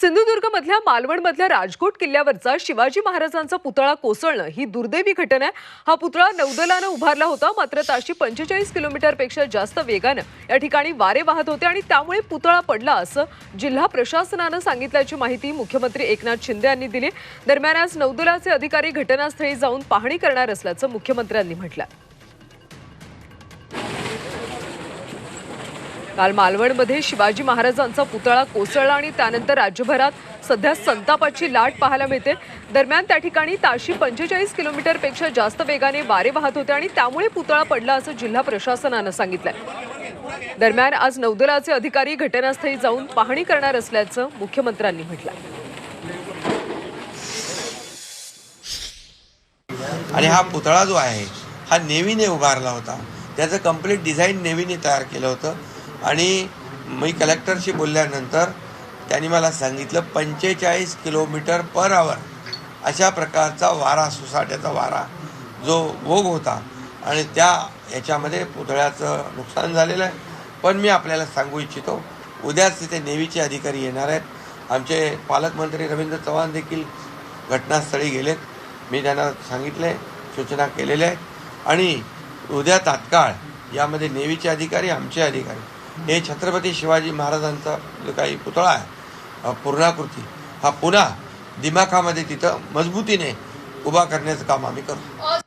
सिंधुदुर्गमधल्या मालवणमधल्या राजकोट किल्ल्यावरचा शिवाजी महाराजांचा पुतळा कोसळणं ही दुर्दैवी घटना आहे. हा पुतळा नौदलानं उभारला होता मात्र ताशी पंचेचाळीस किलोमीटरपेक्षा जास्त वेगानं या ठिकाणी वारे वाहत होते आणि त्यामुळे पुतळा पडला असं जिल्हा प्रशासनानं सांगितल्याची माहिती मुख्यमंत्री एकनाथ शिंदे यांनी दिली. दरम्यान आज नौदलाचे अधिकारी घटनास्थळी जाऊन पाहणी करणार असल्याचं मुख्यमंत्र्यांनी म्हटलं काल मालवणमध्ये शिवाजी महाराजांचा पुतळा कोसळला आणि त्यानंतर राज्यभरात सध्या संतापाची लाट पाहायला मिळते. दरम्यान त्या ठिकाणी ताशी पंचेचाळीस किलोमीटरपेक्षा जास्त वेगाने वारे वाहत होते आणि त्यामुळे पुतळा पडला असं जिल्हा प्रशासनानं सांगितलंय. दरम्यान आज नौदलाचे अधिकारी घटनास्थळी जाऊन पाहणी करणार असल्याचं मुख्यमंत्र्यांनी म्हटलं आणि हा पुतळा जो आहे हा नेव्हीने उभारला होता. त्याचं कंप्लीट डिझाईन नेव्हीने तयार केलं होतं. आणि मी कलेक्टरशी बोलल्यानंतर त्यांनी मला सांगितलं पंचेचाळीस किलोमीटर पर आवर अशा प्रकारचा वारा सुसाट्याचा वारा जो भोग होता. आणि त्या ह्याच्यामध्ये पुतळ्याचं नुकसान झालेलं आहे. पण मी आपल्याला सांगू इच्छितो उद्याच तिथे नेव्हीचे अधिकारी येणार आहेत. आमचे पालकमंत्री रवींद्र चव्हाण देखील घटनास्थळी गेलेत. मी त्यांना सांगितले सूचना केलेल्या आहेत. आणि उद्या तात्काळ यामध्ये नेव्हीचे अधिकारी आमचे अधिकारी हे छत्रपती शिवाजी महाराजांचा जो काही पुतळा आहे पूर्णाकृती हा पुन्हा दिमाखामध्ये तिथं मजबूतीने उभा करण्याचं काम आम्ही करतो.